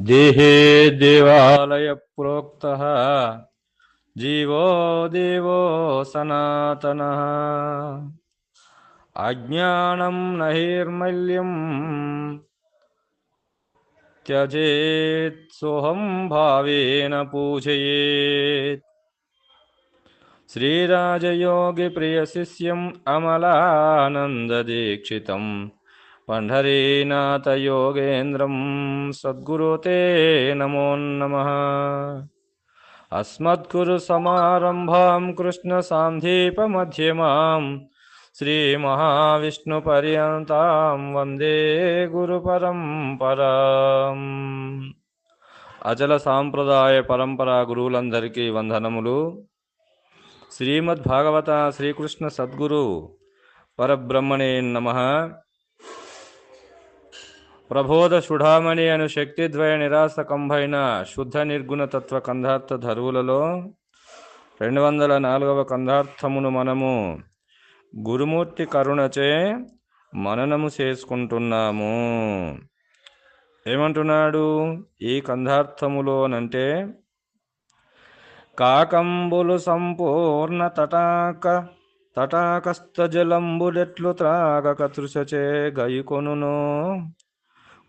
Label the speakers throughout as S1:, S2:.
S1: देहे देवालयप्रोक्तः जीवो देवो सनातनः। अज्ञानं न त्यजेत् सोऽहं भावेन पूजयेत्। श्रीराजयोगिप्रियशिष्यम् अमलानन्ददीक्षितम्। పండరీనాథ యోగేంద్రం సద్గురు తే నమో నమ అస్మద్గురు సమారంభాం కృష్ణ సాంధీపమధ్యమాం శ్రీమహావిష్ణు పర్యంతాం వందే గురు పరంపరాం అచల సాంప్రదాయ పరంపర గురువులందరికీ వందనములు। శ్రీమద్ భాగవత శ్రీకృష్ణ సద్గురు పరబ్రహ్మణే నమ। ప్రబోధ సుఢామణి అను శక్తిద్వయ నిరాసకంభైన శుద్ధ నిర్గుణ తత్వ ధరువులలో రెండు వందల నాలుగవ కంధార్థమును మనము గురుమూర్తి కరుణచే మననము చేసుకుంటున్నాము. ఏమంటున్నాడు? ఈ కంధార్థములోనంటే కాకంబులు సంపూర్ణ తటాక తటాకస్థ జలంబులెట్లు త్రాగక తృశచే గైకొనును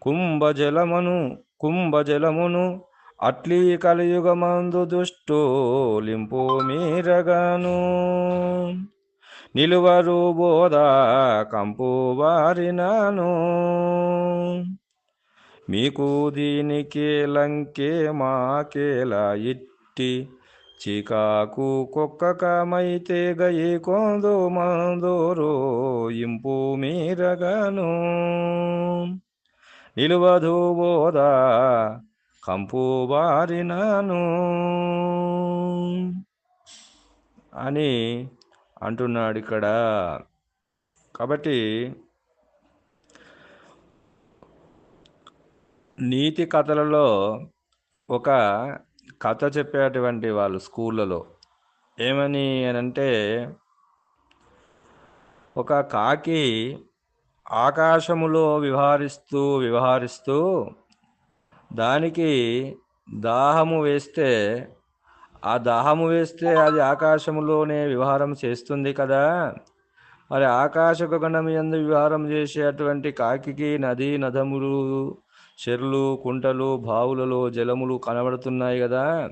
S1: కుంభజలమును కుంభజలమును అట్లీ కలియుగమందు దుష్టోలింపు మీరగాను. నిలువరు బోధ కంపు వారినాను. మీకు దీనికి లంకే మాకేలా ఇట్టి చికాకు కుక్కకమైతే గయి కొందు మందోరో ఇంపు మీరగాను. నిలువదు బోధ కంపు అని అంటున్నాడు ఇక్కడ. కాబట్టి నీతి కథలలో ఒక కథ చెప్పేటువంటి వాళ్ళు స్కూళ్ళలో. ఏమని అని అంటే ఒక కాకి ఆకాశములో విహారిస్తూ వివహరిస్తూ దానికి దాహము వేస్తే ఆ దాహము వేస్తే అది ఆకాశములోనే విహారం చేస్తుంది కదా. మరి ఆకాశ గగనం ఎందు విహారం చేసేటువంటి కాకికి నది నదములు చెర్లు కుంటలు బావులలో జలములు కనబడుతున్నాయి కదా.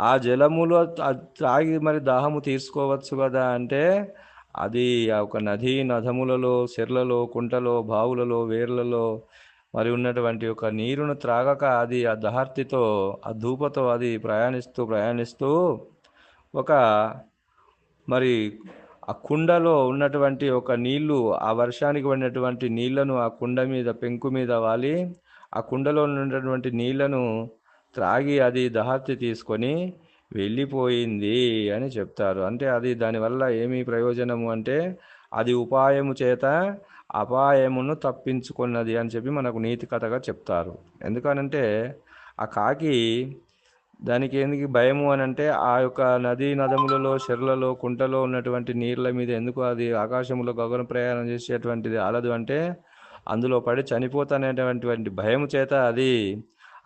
S1: ఆ జలములు త్రాగి మరి దాహము తీసుకోవచ్చు కదా అంటే అది ఆ ఒక నది నదములలో చెర్లలో కుంటలో బావులలో వేర్లలో మరి ఉన్నటువంటి ఒక నీరును త్రాగక అది ఆ దహార్తితో ఆ ధూపతో అది ప్రయాణిస్తూ ప్రయాణిస్తూ ఒక మరి ఆ కుండలో ఉన్నటువంటి ఒక నీళ్ళు ఆ వర్షానికి పడినటువంటి నీళ్ళను ఆ కుండ మీద పెంకు మీద వాలి ఆ కుండలో ఉన్నటువంటి నీళ్ళను త్రాగి అది దహార్తి తీసుకొని వెళ్ళిపోయింది అని చెప్తారు. అంటే అది దానివల్ల ఏమి ప్రయోజనము అంటే అది ఉపాయము చేత అపాయమును తప్పించుకున్నది అని చెప్పి మనకు నీతి కథగా చెప్తారు. ఎందుకనంటే ఆ కాకి దానికి ఎందుకు భయము అని అంటే ఆ యొక్క నదీ నదములలో చెర్లలో కుంటలో ఉన్నటువంటి నీళ్ళ మీద ఎందుకు అది ఆకాశంలో గగన ప్రయాణం చేసేటువంటిది అలదు అంటే అందులో పడి చనిపోతానేటువంటి భయం చేత అది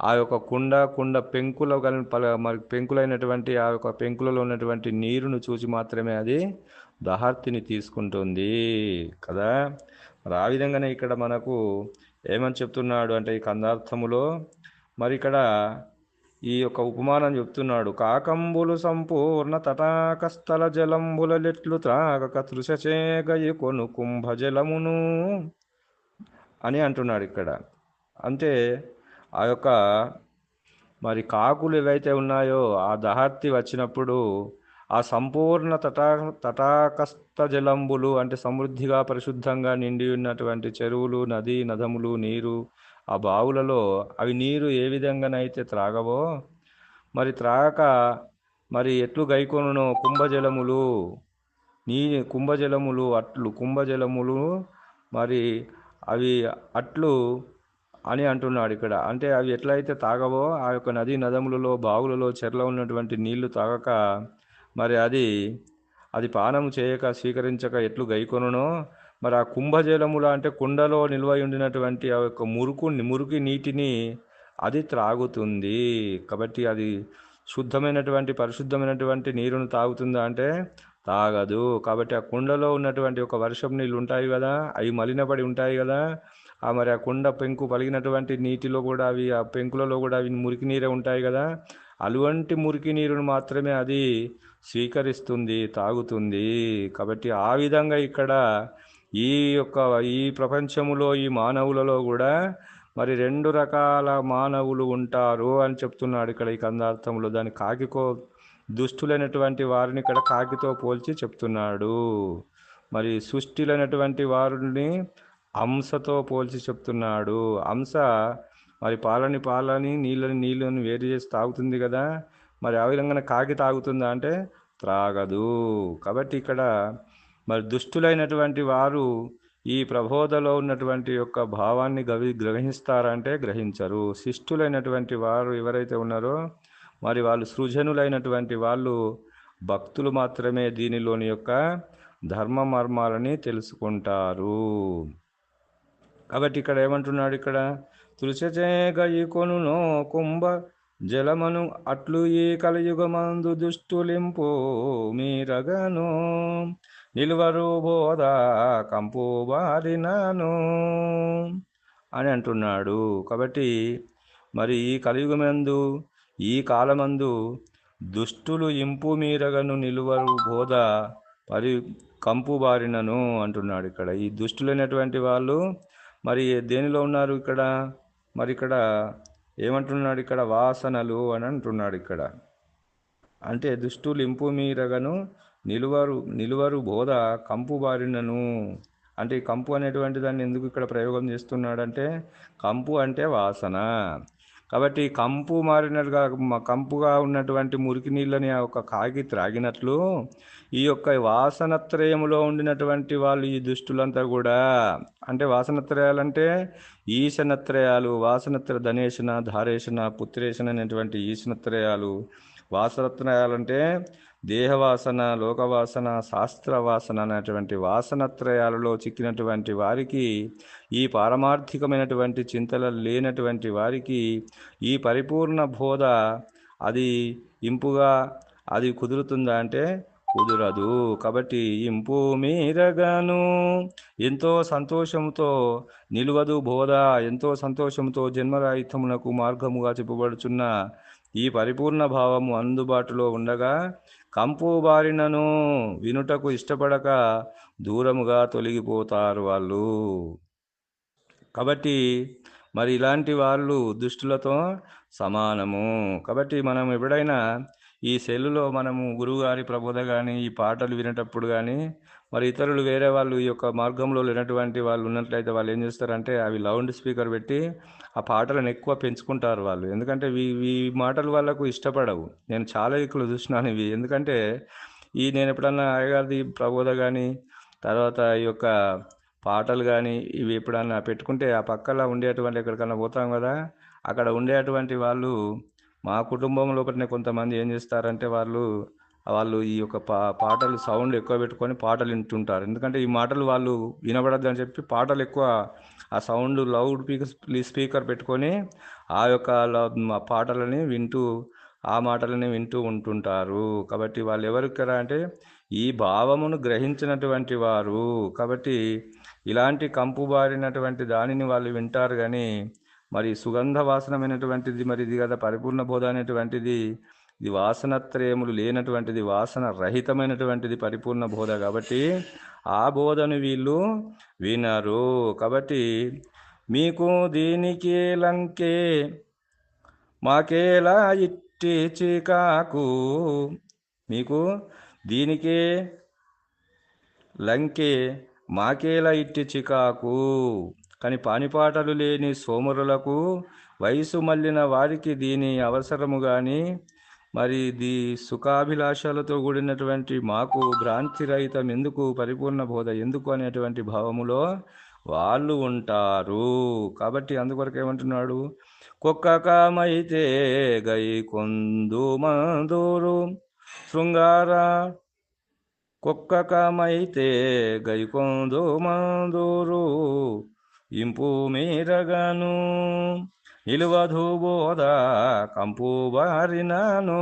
S1: ఆ యొక్క కుండ కుండ పెంకులో మరి పెంకులైనటువంటి ఆ యొక్క పెంకులలో ఉన్నటువంటి నీరును చూసి మాత్రమే అది దహార్తిని తీసుకుంటుంది. కదా? మరి ఆ విధంగానే ఇక్కడ మనకు ఏమని చెప్తున్నాడు అంటే ఈ కందార్థములో మరి ఇక్కడ ఈ యొక్క ఉపమానం చెప్తున్నాడు. కాకంబులు సంపూర్ణ తటాకస్థల జలంబులెట్లు త్రాగక తృశచేగయి కొను కుంభజలమును అని అంటున్నాడు ఇక్కడ. అంటే ఆ యొక్క మరి కాకులు ఏవైతే ఉన్నాయో ఆ దహార్తి వచ్చినప్పుడు ఆ సంపూర్ణ తటా తటాకస్థ జలంబులు అంటే సమృద్ధిగా పరిశుద్ధంగా నిండి ఉన్నటువంటి చెరువులు నది నదములు నీరు ఆ బావులలో అవి నీరు ఏ విధంగానైతే త్రాగవో మరి త్రాగక మరి ఎట్లు గైకొనునో కుంభజలములు నీ కుంభజలములు అట్లు కుంభజలములు మరి అవి అట్లు అని అంటున్నాడు ఇక్కడ. అంటే అవి ఎట్లయితే తాగవో ఆ యొక్క నది నదములలో బావులలో చెర్లో ఉన్నటువంటి నీళ్ళు తాగక మరి అది అది పానము చేయక స్వీకరించక ఎట్లు గైకొనునో మరి ఆ కుంభజలముల అంటే కుండలో నిల్వ ఉండినటువంటి ఆ యొక్క మురుకు మురికి నీటిని అది త్రాగుతుంది. కాబట్టి అది శుద్ధమైనటువంటి పరిశుద్ధమైనటువంటి నీరును తాగుతుందా అంటే తాగదు. కాబట్టి ఆ కుండలో ఉన్నటువంటి ఒక వర్షం నీళ్ళు ఉంటాయి కదా అవి మలినపడి ఉంటాయి కదా ఆ మరి ఆ కుండ పెంకు పలిగినటువంటి నీటిలో కూడా అవి ఆ పెంకులలో కూడా అవి మురికి నీరే ఉంటాయి కదా. అటువంటి మురికి నీరును మాత్రమే అది స్వీకరిస్తుంది తాగుతుంది. కాబట్టి ఆ విధంగా ఇక్కడ ఈ యొక్క ఈ ప్రపంచములో ఈ మానవులలో కూడా మరి రెండు రకాల మానవులు ఉంటారు అని చెప్తున్నాడు ఇక్కడ ఈ కందార్థంలో దాని కాకికో దుష్టులైనటువంటి వారిని ఇక్కడ కాకితో పోల్చి చెప్తున్నాడు. మరి సృష్టిలైనటువంటి వారిని అంశతో పోల్చి చెప్తున్నాడు. అంశ మరి పాలని పాలని నీళ్ళని నీళ్ళని వేరు చేసి తాగుతుంది కదా. మరి ఆ విధంగా కాకి తాగుతుందా అంటే త్రాగదు. కాబట్టి ఇక్కడ మరి దుష్టులైనటువంటి వారు ఈ ప్రబోధలో ఉన్నటువంటి యొక్క భావాన్ని గవి గ్రహిస్తారంటే గ్రహించరు. శిష్టులైనటువంటి వారు ఎవరైతే ఉన్నారో మరి వాళ్ళు సృజనులైనటువంటి వాళ్ళు భక్తులు మాత్రమే దీనిలోని యొక్క ధర్మ మర్మాలని తెలుసుకుంటారు. కాబట్టి ఇక్కడ ఏమంటున్నాడు ఇక్కడ? తులసచే గయి కొనునో కుంభ జలమను అట్లు ఈ కలియుగమందు దుష్టులింపు మీరగను. నిలువరు బోధ కంపు బారినాను అని అంటున్నాడు. కాబట్టి మరి ఈ కలియుగమందు ఈ కాలమందు దుష్టులు ఇంపు మీరగను నిలువరు బోధ పరి కంపు బారినను అంటున్నాడు ఇక్కడ. ఈ దుష్టులైనటువంటి వాళ్ళు మరి దేనిలో ఉన్నారు ఇక్కడ? మరి ఇక్కడ ఏమంటున్నాడు ఇక్కడ? వాసనలు అని అంటున్నాడు ఇక్కడ. అంటే దుష్టులు ఇంపు మీరగను నిలువరు నిలువరు బోధ కంపు బారినను. అంటే ఈ కంపు అనేటువంటి దాన్ని ఎందుకు ఇక్కడ ప్రయోగం చేస్తున్నాడంటే కంపు అంటే వాసన. కాబట్టి కంపు మారినట్టుగా కంపుగా ఉన్నటువంటి మురికి నీళ్ళని ఆ ఒక కాగి త్రాగినట్లు ఈ యొక్క వాసనత్రయములో ఉండినటువంటి వాళ్ళు ఈ దుష్టులంతా కూడా అంటే వాసనత్రయాలంటే ఈశనత్రయాలు వాసనత్ర ధనేశన ధారేశన పుత్రేశన అనేటువంటి ఈశనత్రయాలు వాసనత్రయాలంటే దేహవాసన లోకవాసన శాస్త్రవాసన అనేటువంటి వాసనత్రయాలలో చిక్కినటువంటి వారికి ఈ పారమార్థికమైనటువంటి చింతలు లేనటువంటి వారికి ఈ పరిపూర్ణ బోధ అది ఇంపుగా అది కుదురుతుందా అంటే కుదరదు. కాబట్టి ఇంపు మీరగాను. ఎంతో సంతోషంతో నిలువదు బోధ. ఎంతో సంతోషంతో జన్మరాహిత్యమునకు మార్గముగా చెప్పబడుచున్న ఈ పరిపూర్ణ భావము అందుబాటులో ఉండగా కంపు బారినను వినుటకు ఇష్టపడక దూరముగా తొలగిపోతారు వాళ్ళు. కాబట్టి మరి ఇలాంటి వాళ్ళు దుష్టులతో సమానము. కాబట్టి మనం ఎప్పుడైనా ఈ సెల్లులో మనము గురువుగారి ప్రబోధ కానీ ఈ పాటలు వినేటప్పుడు కానీ మరి ఇతరులు వేరే వాళ్ళు ఈ యొక్క మార్గంలో లేనటువంటి వాళ్ళు ఉన్నట్లయితే వాళ్ళు ఏం చేస్తారంటే అవి లౌడ్ స్పీకర్ పెట్టి ఆ పాటలను ఎక్కువ పెంచుకుంటారు వాళ్ళు. ఎందుకంటే ఈ ఈ మాటలు వాళ్ళకు ఇష్టపడవు. నేను చాలా ఎక్కువ చూసినాను ఇవి. ఎందుకంటే ఈ నేను ఎప్పుడన్నా అయ్యగారిది ప్రబోధ కానీ తర్వాత ఈ యొక్క పాటలు కానీ ఇవి ఎప్పుడన్నా పెట్టుకుంటే ఆ పక్కన ఉండేటువంటి ఎక్కడికన్నా పోతాం కదా అక్కడ ఉండేటువంటి వాళ్ళు మా కుటుంబం లోపలనే కొంతమంది ఏం చేస్తారంటే వాళ్ళు వాళ్ళు ఈ యొక్క పా పాటలు సౌండ్ ఎక్కువ పెట్టుకొని పాటలు వింటుంటారు. ఎందుకంటే ఈ మాటలు వాళ్ళు వినబడద్దు అని చెప్పి పాటలు ఎక్కువ ఆ సౌండ్ లౌడ్ స్పీకర్ పెట్టుకొని ఆ యొక్క పాటలని వింటూ ఆ మాటలని వింటూ ఉంటుంటారు. కాబట్టి వాళ్ళు ఎవరికరా అంటే ఈ భావమును గ్రహించినటువంటి వారు. కాబట్టి ఇలాంటి కంపు బారినటువంటి దానిని వాళ్ళు వింటారు కానీ మరి సుగంధ వాసనమైనటువంటిది మరి ఇది కదా పరిపూర్ణ బోధ అనేటువంటిది ఇది వాసనత్రయములు లేనటువంటిది వాసన రహితమైనటువంటిది పరిపూర్ణ బోధ కాబట్టి ఆ బోధను వీళ్ళు వినరు. కాబట్టి మీకు దీనికి లంకే మాకేలా ఇట్టి చికాకు? మీకు దీనికే లంకే మాకేలా ఇట్టి చికాకు? కానీ పానిపాటలు లేని సోమరులకు వయసు మళ్ళిన వారికి దీని అవసరము కానీ మరి దీ సుఖాభిలాషలతో కూడినటువంటి మాకు భ్రాంతి రహితం ఎందుకు పరిపూర్ణ బోధ ఎందుకు అనేటువంటి భావములో వాళ్ళు ఉంటారు. కాబట్టి అందుకొరకు ఏమంటున్నాడు? కుక్క కామైతే గై కొందు మందూరు శృంగార కుక్క కామైతే గై కొందు మందూరు ఇంపు మీరగను నిలువధు బోధ కంపు బారినాను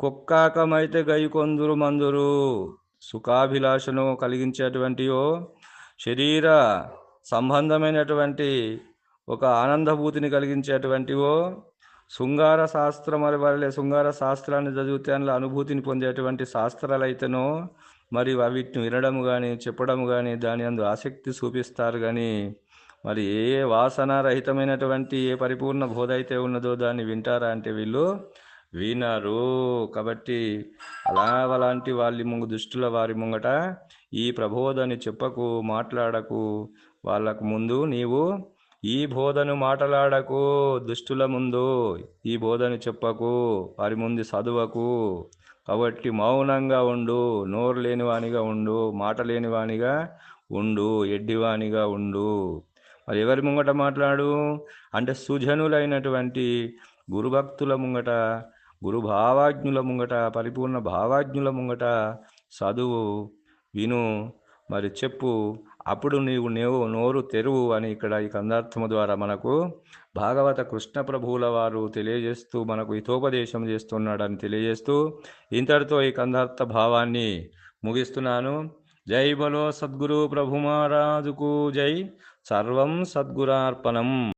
S1: కుక్కాకమైతే గై కొందురు మందురు సుఖాభిలాషను కలిగించేటువంటియో శరీర సంబంధమైనటువంటి ఒక ఆనందభూతిని కలిగించేటువంటివో శృంగార శాస్త్రం వల్ల శృంగార శాస్త్రాన్ని చదివితే అందులో అనుభూతిని పొందేటువంటి శాస్త్రాలు అయితేనో మరి వీటిని వినడం కానీ చెప్పడం కానీ దాని అందు ఆసక్తి చూపిస్తారు కానీ మరి ఏ వాసన రహితమైనటువంటి ఏ పరిపూర్ణ బోధ అయితే ఉన్నదో దాన్ని వింటారా అంటే వీళ్ళు వినరు. కాబట్టి అలా అలాంటి వాళ్ళ ముంగు దుష్టుల వారి ముంగట ఈ ప్రబోధని చెప్పకు మాట్లాడకు. వాళ్ళకు ముందు నీవు ఈ బోధను మాట్లాడకు దుష్టుల ముందు ఈ బోధను చెప్పకు వారి ముందు చదువకు. కాబట్టి మౌనంగా ఉండు నోరు లేనివానిగా ఉండు మాట లేనివానిగా ఉండు ఎడ్డివానిగా ఉండు. మరి ఎవరి ముంగట మాట్లాడు? అంటే సుజనులైనటువంటి గురుభక్తుల ముంగట గురు భావాజ్ఞుల ముంగట పరిపూర్ణ భావాజ్ఞుల ముంగట చదువు విను. మరి చెప్పు అప్పుడు నీవు నేవు నోరు తెరువు అని ఇక్కడ ఈ కందార్థము ద్వారా మనకు భాగవత కృష్ణ ప్రభువుల వారు తెలియజేస్తూ మనకు హితోపదేశం చేస్తున్నాడని తెలియజేస్తూ ఇంతటితో ఈ కందార్థ భావాన్ని ముగిస్తున్నాను. జై బలో సద్గురు ప్రభు మహారాజుకు జై. సర్వం సద్గురార్పణం.